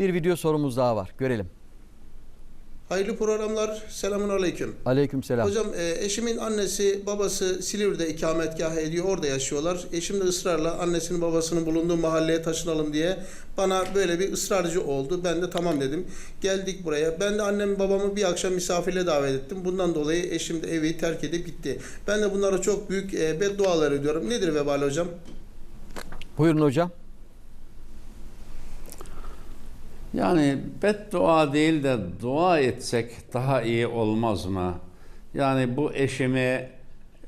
Bir video sorumuz daha var. Görelim. Hayırlı programlar. Selamun aleyküm. Aleykümselam. Hocam e, eşimin annesi babası Silivri'de ikametgah ediyor. Orada yaşıyorlar. Eşim de ısrarla annesinin babasının bulunduğu mahalleye taşınalım diye bana böyle bir ısrarcı oldu. Ben de tamam dedim. Geldik buraya. Ben de annemi babamı bir akşam misafirle davet ettim. Bundan dolayı eşim de evi terk edip gitti. Ben de bunlara çok büyük e, beddualar ediyorum. Nedir vebal hocam? Buyurun hocam. Yani beddua değil de dua etsek daha iyi olmaz mı? Yani bu eşimi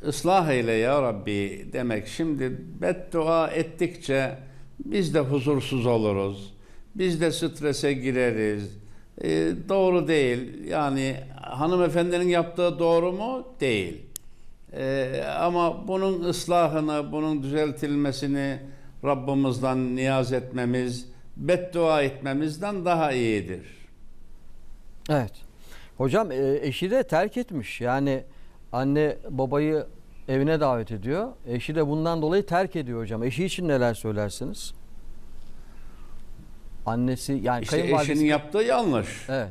ıslah eyle ya Rabbi demek. Şimdi beddua ettikçe biz de huzursuz oluruz. Biz de strese gireriz. Ee, doğru değil. Yani hanımefendinin yaptığı doğru mu? Değil. Ee, ama bunun ıslahını, bunun düzeltilmesini Rabbimizden niyaz etmemiz, beddua etmemizden daha iyidir. Evet. Hocam e, eşi de terk etmiş. Yani anne babayı evine davet ediyor. Eşi de bundan dolayı terk ediyor hocam. Eşi için neler söylersiniz? Annesi yani İşte kayınvalidesi. eşinin yaptığı yanlış. Evet.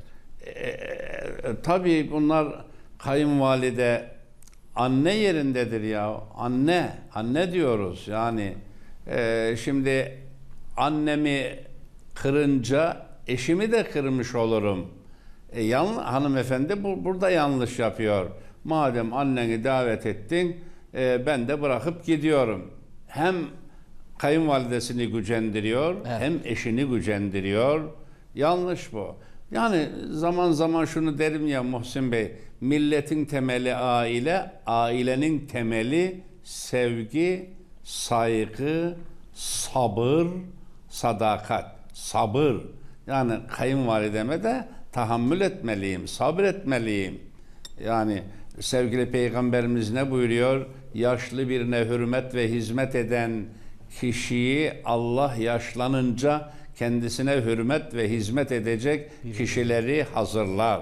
Ee, tabii bunlar kayınvalide anne yerindedir ya. Anne, anne diyoruz yani. Ee, şimdi annemi kırınca eşimi de kırmış olurum. E, yan, hanımefendi bu, burada yanlış yapıyor. Madem anneni davet ettin, e, ben de bırakıp gidiyorum. Hem kayınvalidesini gücendiriyor, Evet. hem eşini gücendiriyor. Yanlış bu. Yani zaman zaman şunu derim ya Muhsin Bey, milletin temeli aile, ailenin temeli sevgi, saygı, sabır, sadakat, sabır. Yani kayınvalideme de tahammül etmeliyim, sabretmeliyim. Yani sevgili peygamberimiz ne buyuruyor? Yaşlı birine hürmet ve hizmet eden kişiyi Allah yaşlanınca kendisine hürmet ve hizmet edecek kişileri hazırlar.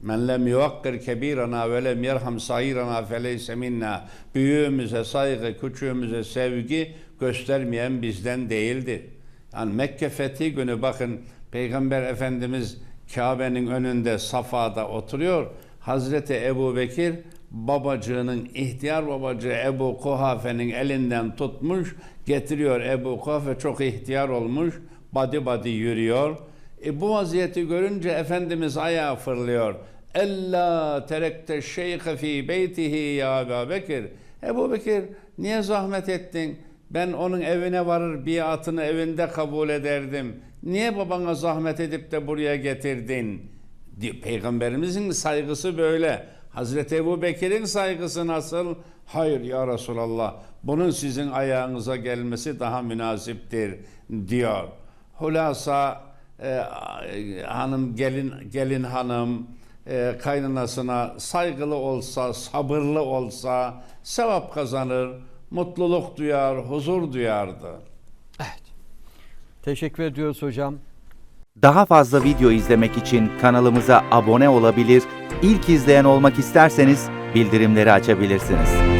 Men lem yuvakkir kebirana ve lem yerham sayirana feleyse minna. Büyüğümüze saygı, küçüğümüze sevgi göstermeyen bizden değildir. Yani Mekke fethi günü bakın Peygamber Efendimiz Kabe'nin önünde Safa'da oturuyor. Hazreti Ebu Bekir babacığının ihtiyar babacığı Ebu Kuhafe'nin elinden tutmuş getiriyor. Ebu Kuhafe çok ihtiyar olmuş. Badi badi yürüyor. E bu vaziyeti görünce Efendimiz ayağa fırlıyor. Ella terekte şeyhe fi beytihi ya Ebu Bekir. Ebu Bekir niye zahmet ettin? Ben onun evine varır biatını evinde kabul ederdim. Niye babana zahmet edip de buraya getirdin? Di- Peygamberimizin saygısı böyle. Hazreti Ebu Bekir'in saygısı nasıl? Hayır ya Resulallah. Bunun sizin ayağınıza gelmesi daha münasiptir diyor. Hulasa e, hanım gelin gelin hanım e, kaynanasına saygılı olsa, sabırlı olsa sevap kazanır, mutluluk duyar, huzur duyardı. Evet. Teşekkür ediyoruz hocam. Daha fazla video izlemek için kanalımıza abone olabilir, ilk izleyen olmak isterseniz bildirimleri açabilirsiniz.